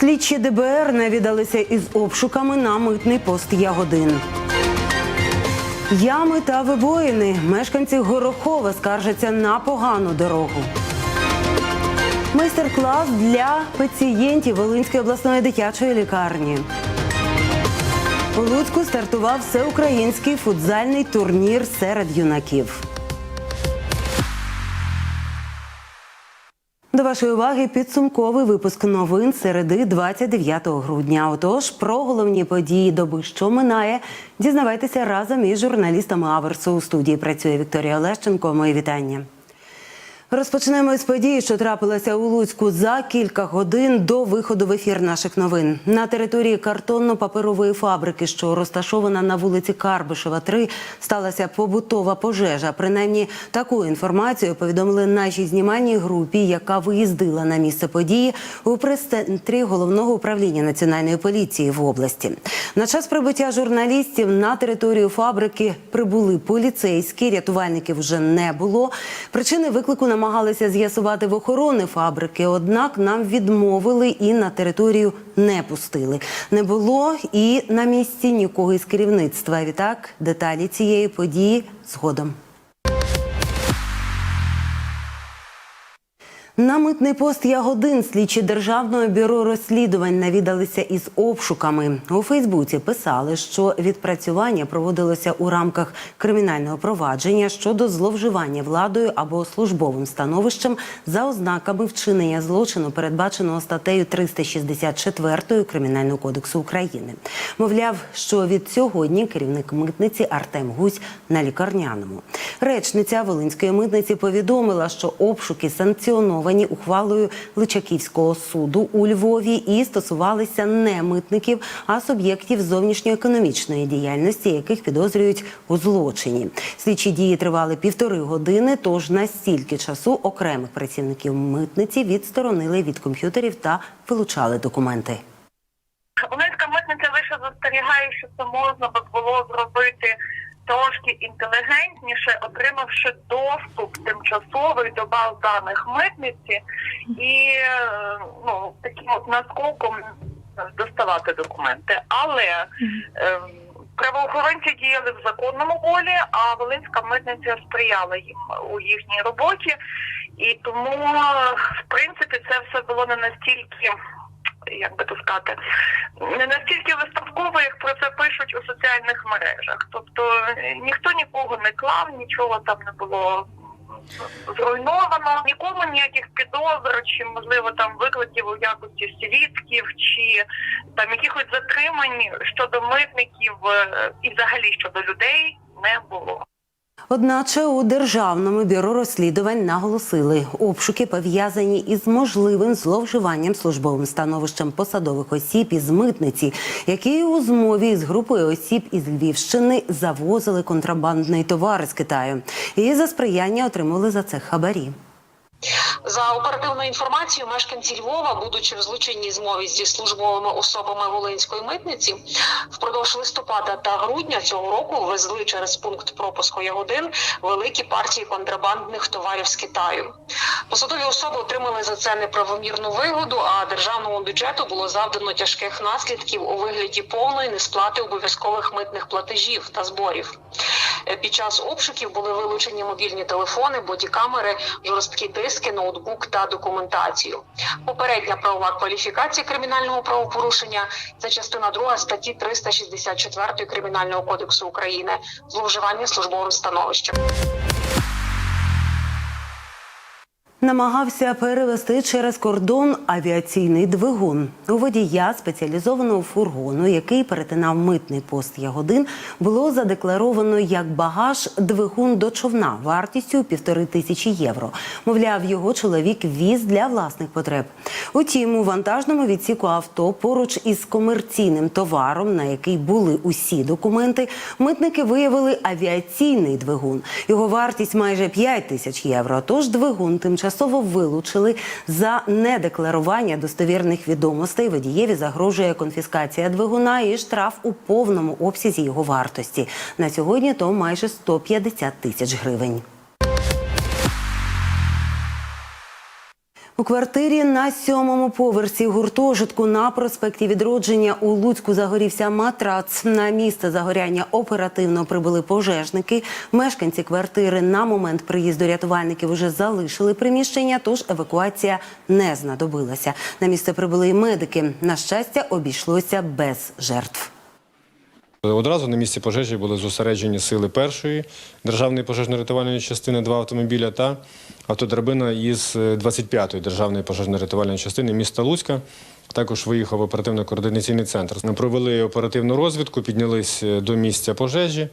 Слідчі ДБР навідалися із обшуками на митний пост Ягодин. Ями та вибоїни. Мешканці Горохова скаржаться на погану дорогу. Майстер-клас для пацієнтів Волинської обласної дитячої лікарні. У Луцьку стартував всеукраїнський футзальний турнір серед юнаків. До вашої уваги підсумковий випуск новин середи 29 грудня. Отож, про головні події доби, що минає, дізнавайтеся разом із журналістами Аверсу. У студії працює Вікторія Олещенко. Мої вітання. Розпочнемо із події, що трапилася у Луцьку за кілька годин до виходу в ефір наших новин. На території картонно-паперової фабрики, що розташована на вулиці Карбишева, 3, сталася побутова пожежа. Принаймні таку інформацію повідомили нашій знімальній групі, яка виїздила на місце події у прес-центрі головного управління національної поліції в області. На час прибуття журналістів на територію фабрики прибули поліцейські, рятувальників вже не було. Причини виклику намагалися з'ясувати в охорони фабрики, однак нам відмовили і на територію не пустили. Не було і на місці нікого із керівництва. Відтак деталі цієї події згодом. На митний пост Ягодин слідчі державного бюро розслідувань навідалися із обшуками. У Фейсбуці писали, що відпрацювання проводилося у рамках кримінального провадження щодо зловживання владою або службовим становищем за ознаками вчинення злочину, передбаченого статтею 364 Кримінального кодексу України. Мовляв, що від сьогодні керівник митниці Артем Гусь на лікарняному. Речниця Волинської митниці повідомила, що обшуки санкціоновані ухвалою Личаківського суду у Львові і стосувалися не митників, а суб'єктів зовнішньоекономічної діяльності, яких підозрюють у злочині. Слідчі дії тривали півтори години. Тож на стільки часу окремих працівників митниці відсторонили від комп'ютерів та вилучали документи. Волинська митниця лише застерігає, що це можна би було зробити трошки інтелігентніше, отримавши доступ тимчасовий до баз даних митниці і е, ну таким от наскоком доставати документи. Але е, правоохоронці діяли в законному полі, а Волинська митниця сприяла їм у їхній роботі, і тому в принципі це все було не настільки як би то сказати, не настільки виставково, як про це пишуть у соціальних мережах. Тобто е, ніхто нікого не клав, нічого там не було зруйновано, нікому ніяких підозр, чи можливо там викликів у якості свідків, чи там якихось затримань щодо митників е, і взагалі щодо людей не було. Одначе у державному бюро розслідувань наголосили, обшуки пов'язані із можливим зловживанням службовим становищем посадових осіб із митниці, які у змові з групою осіб із Львівщини завозили контрабандний товар з Китаю і за сприяння отримали за це хабарі. За оперативною інформацією, мешканці Львова, будучи в злочинній змові зі службовими особами Волинської митниці, впродовж листопада та грудня цього року везли через пункт пропуску Ягодин великі партії контрабандних товарів з Китаю. Посадові особи отримали за це неправомірну вигоду, а державному бюджету було завдано тяжких наслідків у вигляді повної несплати обов'язкових митних платежів та зборів. Е, Під час обшуків були вилучені мобільні телефони, бодікамери, жорсткі диски, ноутбук та документацію. Попередня правова кваліфікація кримінального правопорушення це частина 2 статті 364 Кримінального кодексу України зловживання службовим становищем. Намагався перевести через кордон авіаційний двигун. У водія спеціалізованого фургону, який перетинав митний пост Ягодин, було задекларовано як багаж двигун до човна вартістю півтори тисячі євро. Мовляв, його чоловік віз для власних потреб. Утім, у вантажному відсіку авто поруч із комерційним товаром, на який були усі документи, митники виявили авіаційний двигун. Його вартість майже 5 тисяч євро. Тож двигун тимчасово вилучили за недекларування достовірних відомостей. Водієві загрожує конфіскація двигуна і штраф у повному обсязі його вартості. На сьогодні то майже 150 тисяч гривень. У квартирі на сьомому поверсі гуртожитку на проспекті Відродження у Луцьку загорівся матрац. На місце загоряння оперативно прибули пожежники. Мешканці квартири на момент приїзду рятувальників уже залишили приміщення, тож евакуація не знадобилася. На місце прибули й медики. На щастя, обійшлося без жертв. Одразу на місці пожежі були зосереджені сили першої державної пожежно-рятувальної частини, два автомобіля та автодрабина із 25-ї державної пожежно-рятувальної частини міста Луцька. Також виїхав оперативно-координаційний центр. Ми провели оперативну розвідку, піднялись до місця пожежі,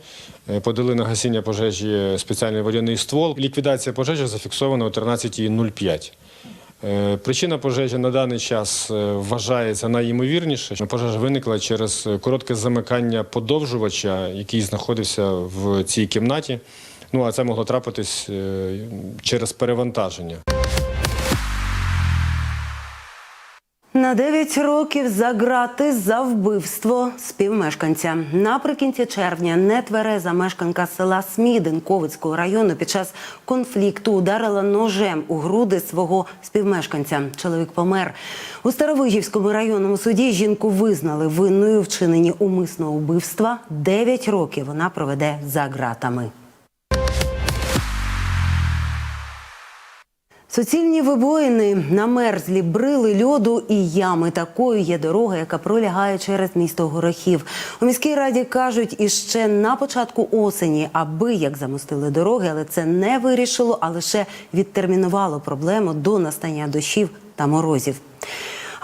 е, подали на гасіння пожежі спеціальний водяний ствол. Ліквідація пожежі зафіксована о 13.05. Е, Причина пожежі на даний час е, вважається найімовірніше. Пожежа виникла через коротке замикання подовжувача, який знаходився в цій кімнаті. Ну а це могло трапитись е, через перевантаження. На 9 років за грати за вбивство співмешканця. Наприкінці червня нетвереза мешканка села Смідин Ковицького району під час конфлікту ударила ножем у груди свого співмешканця. Чоловік помер. У Старовигівському районному суді жінку визнали винною вчиненні умисного вбивства. 9 років вона проведе за ґратами. Суцільні вибоїни, намерзлі брили льоду і ями. Такою є дорога, яка пролягає через місто Горохів. У міській раді кажуть, іще на початку осені, аби як замостили дороги, але це не вирішило, а лише відтермінувало проблему до настання дощів та морозів.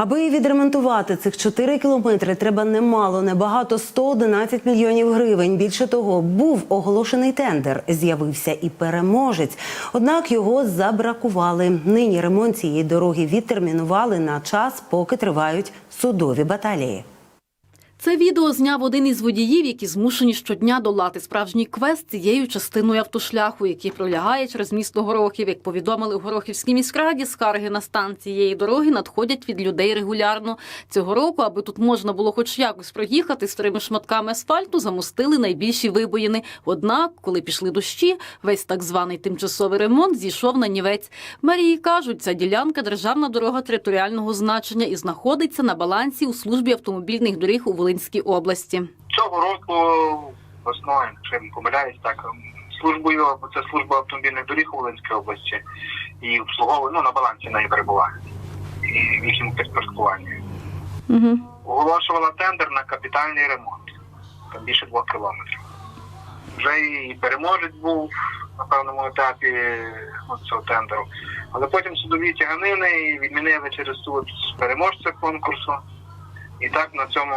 Аби відремонтувати цих 4 кілометри, треба немало, небагато 111 мільйонів гривень. Більше того, був оголошений тендер. З'явився і переможець. Однак його забракували. Нині ремонт цієї дороги відтермінували на час, поки тривають судові баталії. Це відео зняв один із водіїв, які змушені щодня долати справжній квест цією частиною автошляху, який пролягає через місто Горохів. Як повідомили у Горохівській міськраді, скарги на стан цієї дороги надходять від людей регулярно. Цього року, аби тут можна було хоч якось проїхати старими шматками асфальту, замостили найбільші вибоїни. Однак, коли пішли дощі, весь так званий тимчасовий ремонт зійшов на нівець. Марії кажуть, ця ділянка державна дорога територіального значення і знаходиться на балансі у службі автомобільних доріг у Волинській області. Цього року весною, якщо не помиляюсь, так службою бо це служба автомобільних доріг у Волинській області і обслуговує ну на балансі неї перебуває і в їхньому підпорядкуванні. Угу. Оголошувала тендер на капітальний ремонт, там більше двох кілометрів. Вже і переможець був на певному етапі ну, цього тендеру. Але потім судові тяганини і відмінили через суд переможця конкурсу. І так на цьому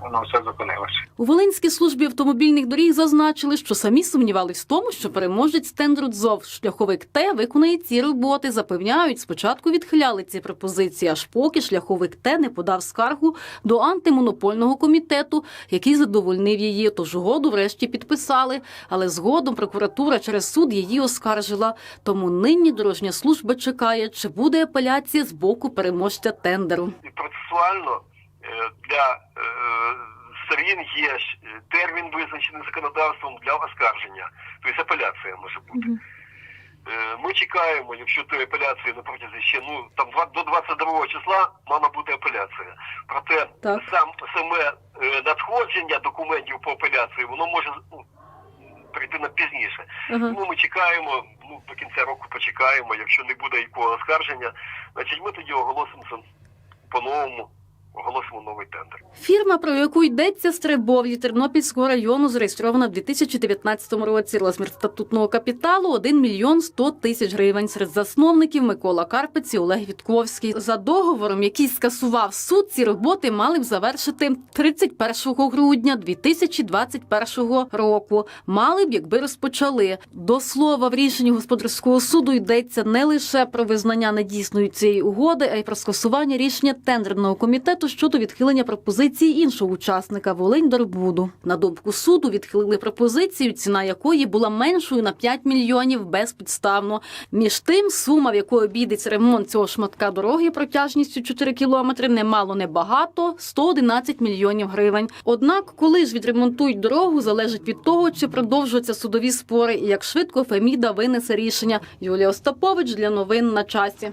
воно все зупинилося. У Волинській службі автомобільних доріг зазначили, що самі сумнівались в тому, що переможець тендеру ДЗОВ шляховик Т виконає ці роботи. Запевняють, спочатку відхиляли ці пропозиції, аж поки шляховик Т не подав скаргу до антимонопольного комітету, який задовольнив її. Тож угоду врешті підписали. Але згодом прокуратура через суд її оскаржила. Тому нині дорожня служба чекає, чи буде апеляція з боку переможця тендеру. і процесуально е, для е, є е, термін визначений законодавством для оскарження, тобто апеляція може бути. Е, Ми чекаємо, якщо тої апеляції на протязі ще ну там до 22 числа мала бути апеляція. Проте Так. сам саме е, надходження документів по апеляції воно може ну, прийти на пізніше. Ага. Тому ми чекаємо, ну до кінця року почекаємо. Якщо не буде якого оскарження, значить ми тоді оголосимо це по-новому, оголосимо новий тендер. Фірма, про яку йдеться Стребов'ї Тернопільського району, зареєстрована в 2019 році. Розмір статутного капіталу 1 мільйон 100 тисяч гривень. Серед засновників Микола Карпець і Олег Вітковський. За договором, який скасував суд, ці роботи мали б завершити 31 грудня 2021 року. Мали б, якби розпочали. До слова, в рішенні господарського суду йдеться не лише про визнання недійсною цієї угоди, а й про скасування рішення тендерного комітету щодо відхилення пропозиції іншого учасника Волинь Дорбуду. На думку суду відхилили пропозицію, ціна якої була меншою на 5 мільйонів безпідставно. Між тим, сума, в яку обійдеться ремонт цього шматка дороги протяжністю 4 кілометри, немало небагато 111 мільйонів гривень. Однак, коли ж відремонтують дорогу, залежить від того, чи продовжуються судові спори і як швидко Феміда винесе рішення. Юлія Остапович для новин на часі.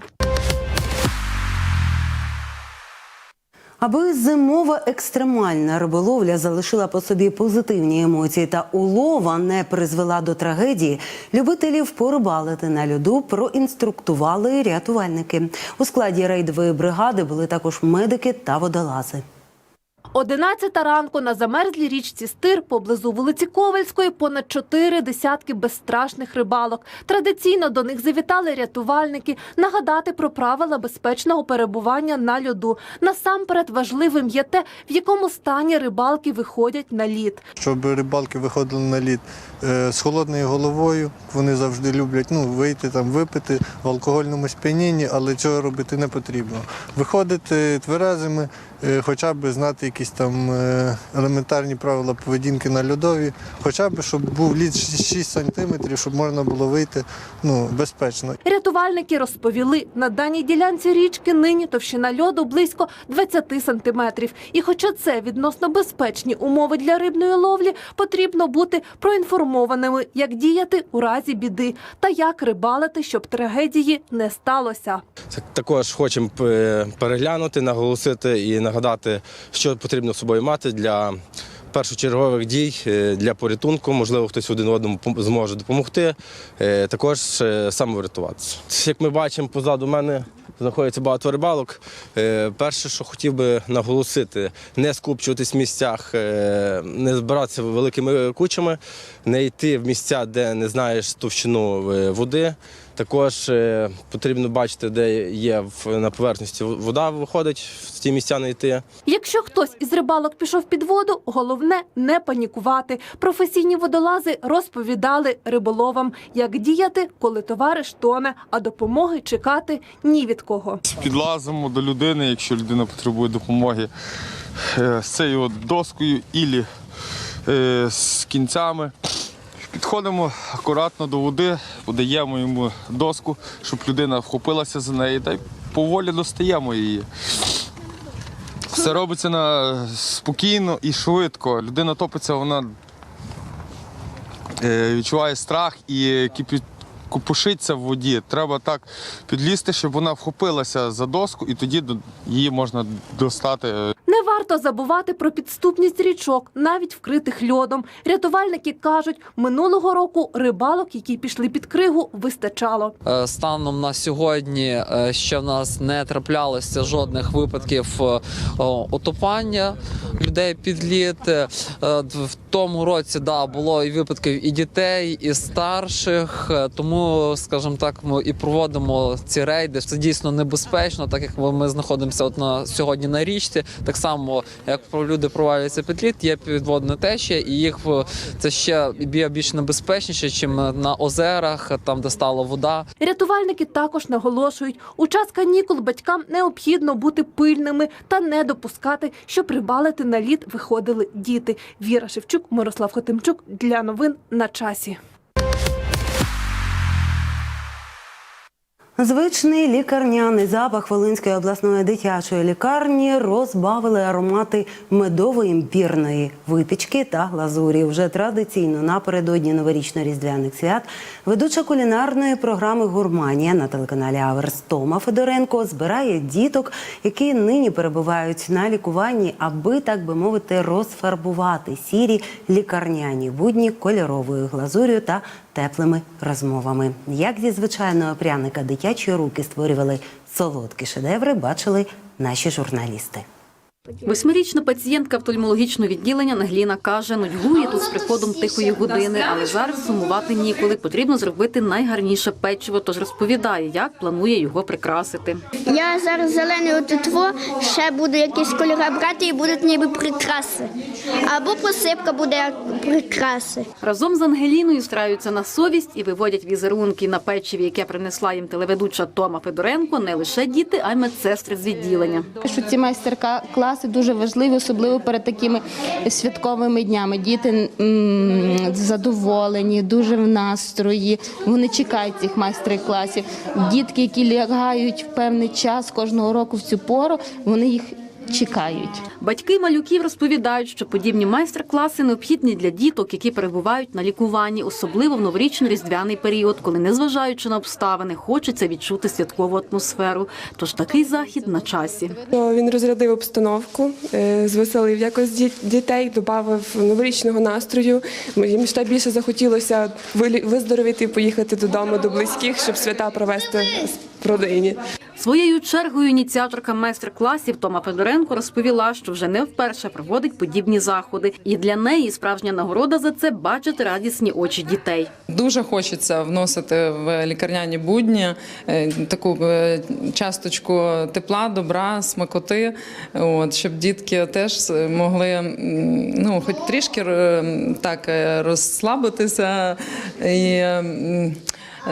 Аби зимова екстремальна риболовля залишила по собі позитивні емоції та улова не призвела до трагедії, любителів порибалити на льоду проінструктували рятувальники. У складі рейдової бригади були також медики та водолази. Одинадцята ранку на замерзлій річці Стир поблизу вулиці Ковальської понад чотири десятки безстрашних рибалок. Традиційно до них завітали рятувальники нагадати про правила безпечного перебування на льоду. Насамперед важливим є те, в якому стані рибалки виходять на лід. щоб рибалки виходили на лід е, з холодною головою. Вони завжди люблять ну, вийти там, випити в алкогольному сп'янінні, але цього робити не потрібно. Виходити тверезими, хоча б знати якісь там е, елементарні правила поведінки на льодові, хоча б щоб був лід 6 сантиметрів, щоб можна було вийти ну, безпечно. Рятувальники розповіли, на даній ділянці річки нині товщина льоду близько 20 сантиметрів. І хоча це відносно безпечні умови для рибної ловлі, потрібно бути проінформованими, як діяти у разі біди та як рибалити, щоб трагедії не сталося. Також хочемо е, переглянути, наголосити і нагадати, що потрібно з собою мати для першочергових дій, е, для порятунку. Можливо, хтось один одному зможе допомогти. е, Також е, самоврятуватися. Як ми бачимо, позаду мене знаходиться багато рибалок. Перше, що хотів би наголосити, не скупчуватись в місцях, не збиратися великими кучами, не йти в місця, де не знаєш товщину води. Також е, потрібно бачити, де є на поверхності вода виходить, в ті місця не йти. Якщо хтось із рибалок пішов під воду, головне не панікувати. Професійні водолази розповідали риболовам, як діяти, коли товариш тоне, а допомоги чекати ні від кого. Підлазимо до людини, якщо людина потребує допомоги е, з цією доскою ілі е, з кінцями. Підходимо акуратно до води, подаємо йому доску, щоб людина вхопилася за неї та й поволі достаємо її. Все робиться на спокійно і швидко. Людина топиться, вона е, відчуває страх і купушиться в воді. Треба так підлізти, щоб вона вхопилася за доску, і тоді її можна достати. Варто забувати про підступність річок, навіть вкритих льодом. Рятувальники кажуть, минулого року рибалок, які пішли під кригу, вистачало. Е, Станом на сьогодні е, ще в нас не траплялося жодних випадків е, о, утопання людей під лід. В тому році да, було і випадків і дітей, і старших. Тому, скажімо так, ми і проводимо ці рейди. Це дійсно небезпечно, так як ми знаходимося от на сьогодні на річці. Так само, як люди провалюються під лід, є підводна течія, і їх це ще бі- більш небезпечніше, ніж на озерах, там де стала вода. Рятувальники також наголошують, у час канікул батькам необхідно бути пильними та не допускати, щоб рибалити на лід виходили діти. Віра Шевчук, Мирослав Хотимчук для новин на часі. Звичний лікарняний запах Волинської обласної дитячої лікарні розбавили аромати медово-імбірної випічки та глазурі. Вже традиційно напередодні новорічно-різдвяних свят ведуча кулінарної програми Гурманія на телеканалі Аверс Тома Федоренко збирає діток, які нині перебувають на лікуванні, аби так би мовити розфарбувати сірі лікарняні будні кольоровою глазур'ю та теплими розмовами. Як зі звичайного пряника дитячі руки створювали солодкі шедеври, бачили наші журналісти. Восьмирічна пацієнтка офтальмологічного відділення Нагліна каже, нудьгує тут з приходом тихої години, але зараз сумувати ніколи. Потрібно зробити найгарніше печиво, тож розповідає, як планує його прикрасити. Я зараз зелене отитво, ще буду якісь кольори брати і будуть ніби прикраси. Або посипка буде як прикраси. Разом з Ангеліною страються на совість і виводять візерунки на печиві, яке принесла їм телеведуча Тома Федоренко, не лише діти, а й медсестри з відділення. Що ці майстер-класи дуже важливі, особливо перед такими святковими днями. Діти задоволені, дуже в настрої. Вони чекають цих майстер-класів. Дітки, які лягають в певний час кожного року в цю пору, вони їх чекають. Батьки малюків розповідають, що подібні майстер-класи необхідні для діток, які перебувають на лікуванні, особливо в новорічно-різдвяний період, коли, незважаючи на обставини, хочеться відчути святкову атмосферу. Тож такий захід на часі. Він розрядив обстановку, е, звеселив якось діт- дітей, додав новорічного настрою. Їм ще більше захотілося виздоровіти і поїхати додому до близьких, щоб свята провести родині. Своєю чергою ініціаторка майстер-класів Тома Федоренко розповіла, що вже не вперше проводить подібні заходи, і для неї справжня нагорода за це бачити радісні очі дітей. Дуже хочеться вносити в лікарняні будні е, таку е, часточку тепла, добра, смакоти, от, щоб дітки теж могли ну, хоч трішки так е, розслабитися і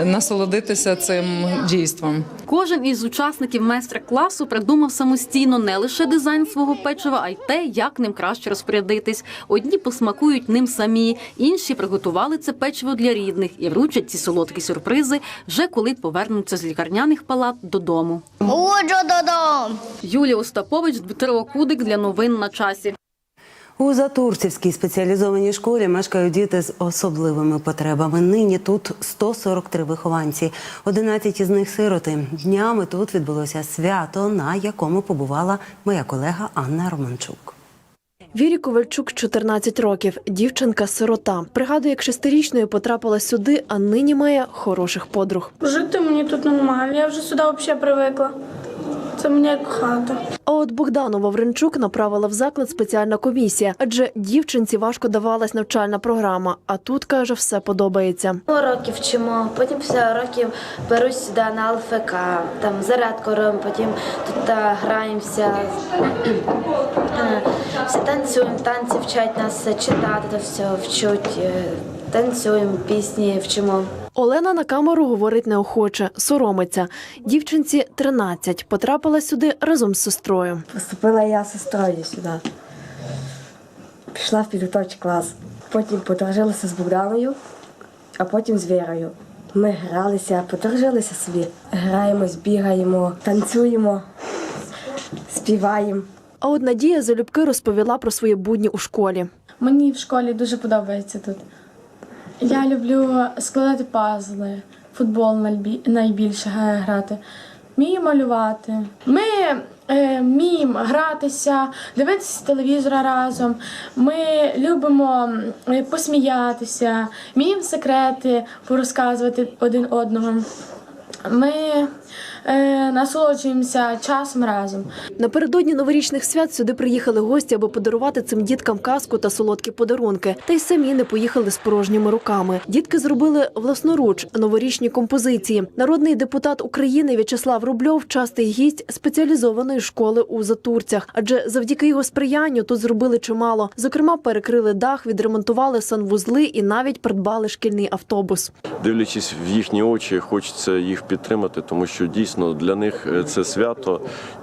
насолодитися цим дійством. Кожен із учасників майстер-класу придумав самостійно не лише дизайн свого печива, а й те, як ним краще розпорядитись. Одні посмакують ним самі, інші приготували це печиво для рідних і вручать ці солодкі сюрпризи вже коли повернуться з лікарняних палат додому. Уджо додому. Юлія Остапович, Дмитро Кудик для новин на часі. У Затурцівській спеціалізованій школі мешкають діти з особливими потребами. Нині тут 143 вихованці. 11 із них сироти. Днями тут відбулося свято, на якому побувала моя колега Анна Романчук. Вірі Ковальчук 14 років, дівчинка-сирота. Пригадує, як шестирічною потрапила сюди, а нині має хороших подруг. Жити мені тут нормально, я вже сюди взагалі привикла. Це мені як хата. А от Богдану Вавренчук направила в заклад спеціальна комісія, адже дівчинці важко давалась навчальна програма. А тут каже, все подобається. Уроки вчимо, потім після уроків беруть сюди на ЛФК, там зарядку робимо, потім тут граємося, Е, все танцюємо, танці вчать нас читати, то все вчуть, е, танцюємо, пісні вчимо. Олена на камеру говорить неохоче, соромиться. Дівчинці 13, потрапила сюди разом з сестрою. Поступила я з сестрою сюди. Пішла в підготовчий клас. Потім подружилася з Богданою, а потім з Вірою. Ми гралися, подружилися собі. Граємось, бігаємо, танцюємо, співаємо. А от Надія залюбки розповіла про свої будні у школі. Мені в школі дуже подобається тут. Я люблю складати пазли, футбол найбільше грати. Вмію малювати. Ми е, гратися, дивитися телевізора разом. Ми любимо е, посміятися, вміємо секрети порозказувати один одного. Ми насолоджуємося часом разом. Напередодні новорічних свят сюди приїхали гості, аби подарувати цим діткам казку та солодкі подарунки. Та й самі не поїхали з порожніми руками. Дітки зробили власноруч новорічні композиції. Народний депутат України В'ячеслав Рубльов частий гість спеціалізованої школи у Затурцях. Адже завдяки його сприянню тут зробили чимало. Зокрема, перекрили дах, відремонтували санвузли і навіть придбали шкільний автобус. Дивлячись в їхні очі, хочеться їх підтримати, тому що дійсно для них е, це свято.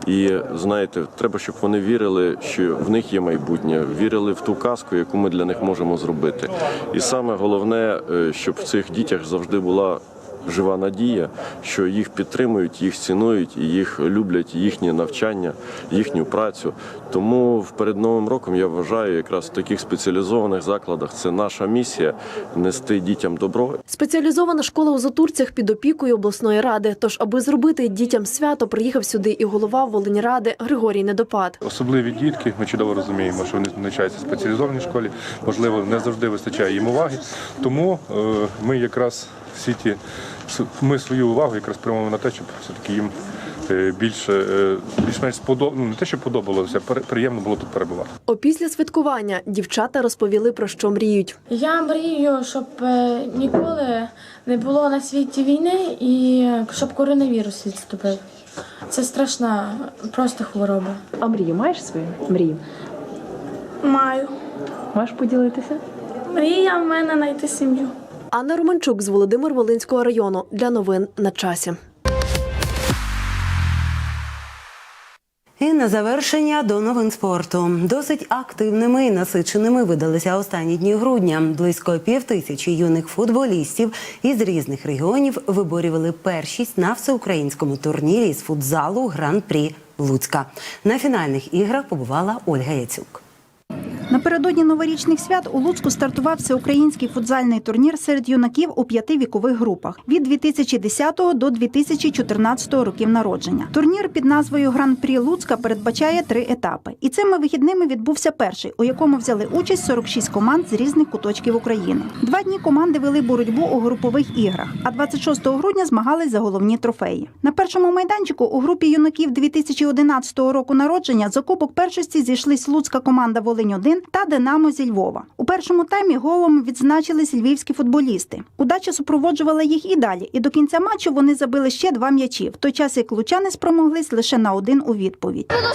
І знаєте, треба, щоб вони вірили, що в них є майбутнє, вірили в ту казку, яку ми для них можемо зробити. І саме головне, е, щоб в цих дітях завжди була. Жива надія, що їх підтримують, їх цінують, і їх люблять їхнє навчання, їхню працю. Тому перед новим роком я вважаю, якраз в таких спеціалізованих закладах це наша місія нести дітям добро Спеціалізована школа у Затурцях під опікою обласної ради. Тож, аби зробити дітям свято, приїхав сюди і голова Волиньради Григорій Недопад. Особливі дітки, ми чудово розуміємо, що вони навчаються в спеціалізованій школі, можливо, не завжди вистачає їм уваги. Тому е, ми якраз всі ті ми свою увагу якраз прямуємо на те, щоб все-таки їм е, більше е, більш-менш сподоб... ну, не те, що подобалося, приємно було тут перебувати. Опісля святкування дівчата розповіли про що мріють. Я мрію, щоб е, ніколи не було на світі війни і щоб коронавірус відступив. Це страшна просто хвороба. А мрію маєш свою мрію? Маю. Можеш поділитися? Мрія в мене знайти сім'ю. Анна Романчук з Володимир Волинського району для новин на часі. І на завершення до новин спорту. Досить активними і насиченими видалися останні дні грудня. Близько пів тисячі юних футболістів із різних регіонів виборювали першість на всеукраїнському турнірі з футзалу Гран-прі Луцька. На фінальних іграх побувала Ольга Яцюк. Напередодні новорічних свят у Луцьку стартував всеукраїнський футзальний турнір серед юнаків у п'яти вікових групах від 2010 до 2014 років народження. Турнір під назвою Гран-прі Луцька передбачає три етапи. І цими вихідними відбувся перший, у якому взяли участь 46 команд з різних куточків України. Два дні команди вели боротьбу у групових іграх, а 26 грудня змагались за головні трофеї. На першому майданчику у групі юнаків 2011 року народження за кубок першості зійшлись луцька команда Волинь 1 та Динамо зі Львова. У першому таймі голом відзначились львівські футболісти. Удача супроводжувала їх і далі, і до кінця матчу вони забили ще два м'ячі, в той час як лучани спромоглись лише на один у відповідь. Було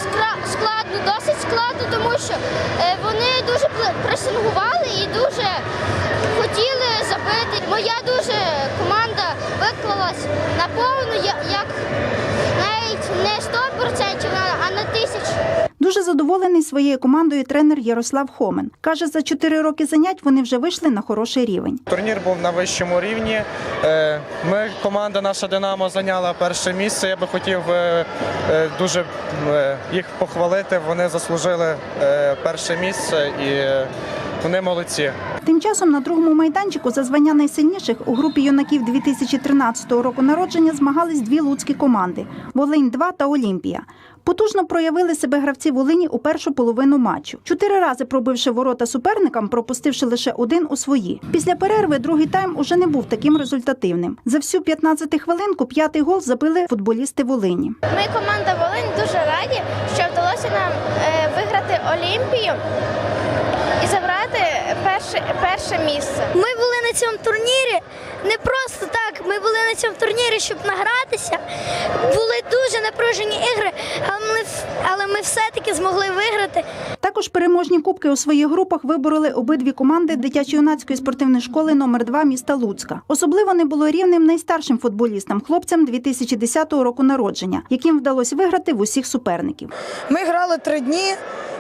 складно, досить складно, тому що е, вони дуже пр- пресингували і дуже хотіли забити. Моя дуже команда виклалась наповну, я- як навіть не 100%, а- на. Дуже задоволений своєю командою тренер Ярослав Хомен. Каже, за чотири роки занять вони вже вийшли на хороший рівень. Турнір був на вищому рівні. Е, Ми, команда наша Динамо, зайняла перше місце. Я би хотів е, е, дуже їх похвалити. Вони заслужили перше місце і вони молодці. Тим часом на другому майданчику за звання найсильніших у групі юнаків 2013 року народження змагались дві луцькі команди Волинь 2 та Олімпія. Потужно проявили себе гравці Волині у першу половину матчу. Чотири рази пробивши ворота суперникам, пропустивши лише один у свої. Після перерви другий тайм уже не був таким результативним. За всю 15 хвилинку п'ятий гол забили футболісти Волині. Ми, команда Волинь, дуже раді, що вдалося нам е, виграти Олімпію і забрати перше, перше місце. Ми були на цьому турнірі не просто так. Ми були на цьому турнірі, щоб награтися. Були дуже напружені ігри, але ми, але ми все-таки змогли виграти. Також переможні кубки у своїх групах вибороли обидві команди дитячо-юнацької спортивної школи номер 2 міста Луцька. Особливо не було рівним найстаршим футболістам, хлопцям 2010 року народження, яким вдалося виграти в усіх суперників. Ми грали три дні,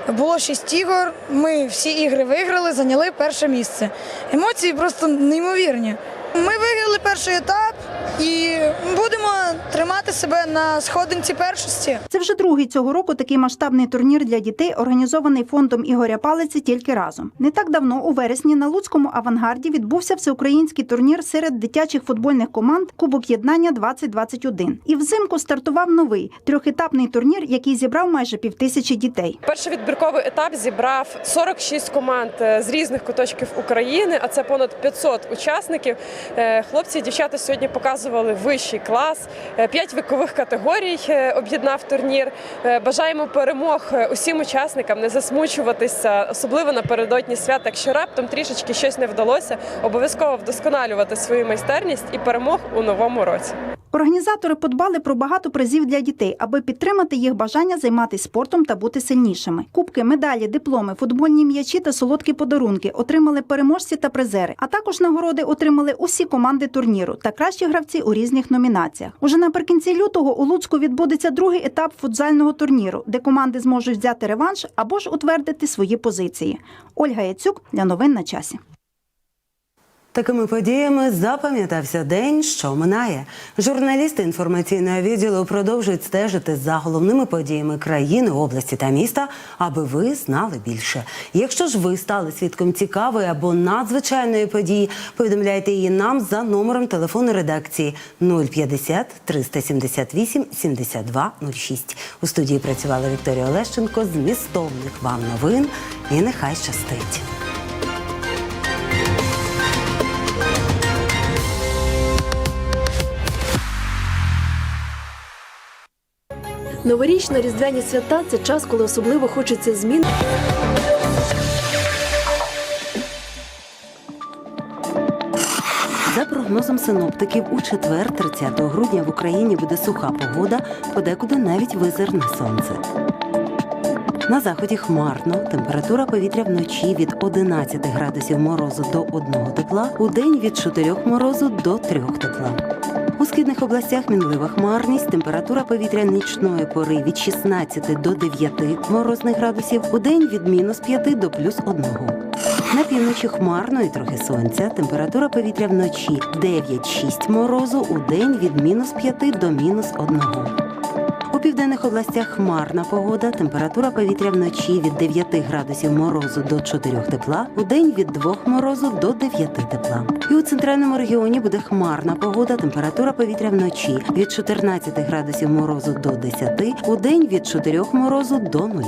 було шість ігор. Ми всі ігри виграли, зайняли перше місце. Емоції просто неймовірні. Ми виграли перший етап і будемо тримати себе на сходинці першості. Це вже другий цього року такий масштабний турнір для дітей, організований фондом Ігоря Палиці тільки разом. Не так давно, у вересні, на Луцькому авангарді відбувся всеукраїнський турнір серед дитячих футбольних команд Кубок Єднання 2021. І взимку стартував новий трьохетапний турнір, який зібрав майже півтисячі дітей. Перший відбірковий етап зібрав 46 команд е, з різних куточків України, а це понад 500 учасників. Е, Хлопці і дівчата сьогодні показували вищий клас. Е, П'ять вікових категорій е, об'єднав турнір. Е, Бажаємо перемог усім учасникам, не засмучуватися, особливо напередодні свят. Якщо раптом трішечки щось не вдалося, обов'язково вдосконалювати свою майстерність і перемог у новому році. Організатори подбали про багато призів для дітей, аби підтримати їх бажання займатися спортом та бути сильнішими. Кубки, медалі, дипломи, футбольні м'ячі та солодкі подарунки отримали переможці та призери. А також нагороди отримали усі команди турніру та кращі гравці у різних номінаціях. Уже наприкінці лютого у Луцьку відбудеться другий етап футзального турніру, де команди зможуть взяти реванш або ж утвердити свої позиції. Ольга Яцюк для новин на часі. Такими подіями запам'ятався день, що минає. Журналісти інформаційного відділу продовжують стежити за головними подіями країни, області та міста, аби ви знали більше. Якщо ж ви стали свідком цікавої або надзвичайної події, повідомляйте її нам за номером телефону редакції 050 378 72 06. У студії працювала Вікторія Олещенко. Змістовних вам новин і нехай щастить. Новорічна різдвяні свята це час, коли особливо хочеться змін. За прогнозом синоптиків, у четвер, 30 грудня, в Україні буде суха погода, подекуди навіть визирне сонце. На заході хмарно, температура повітря вночі від 11 градусів морозу до 1 тепла, у день від 4 морозу до 3 тепла. У східних областях мінлива хмарність, температура повітря нічної пори від 16 до 9 морозних градусів, у день від мінус 5 до плюс 1. На півночі хмарно і трохи сонця. Температура повітря вночі 9-6 морозу, у день від мінус 5 до мінус 1. Південних областях хмарна погода, температура повітря вночі від 9 градусів морозу до 4 тепла, у день від 2 морозу до 9 тепла. І у центральному регіоні буде хмарна погода, температура повітря вночі від 14 градусів морозу до 10, у день від 4 морозу до 0.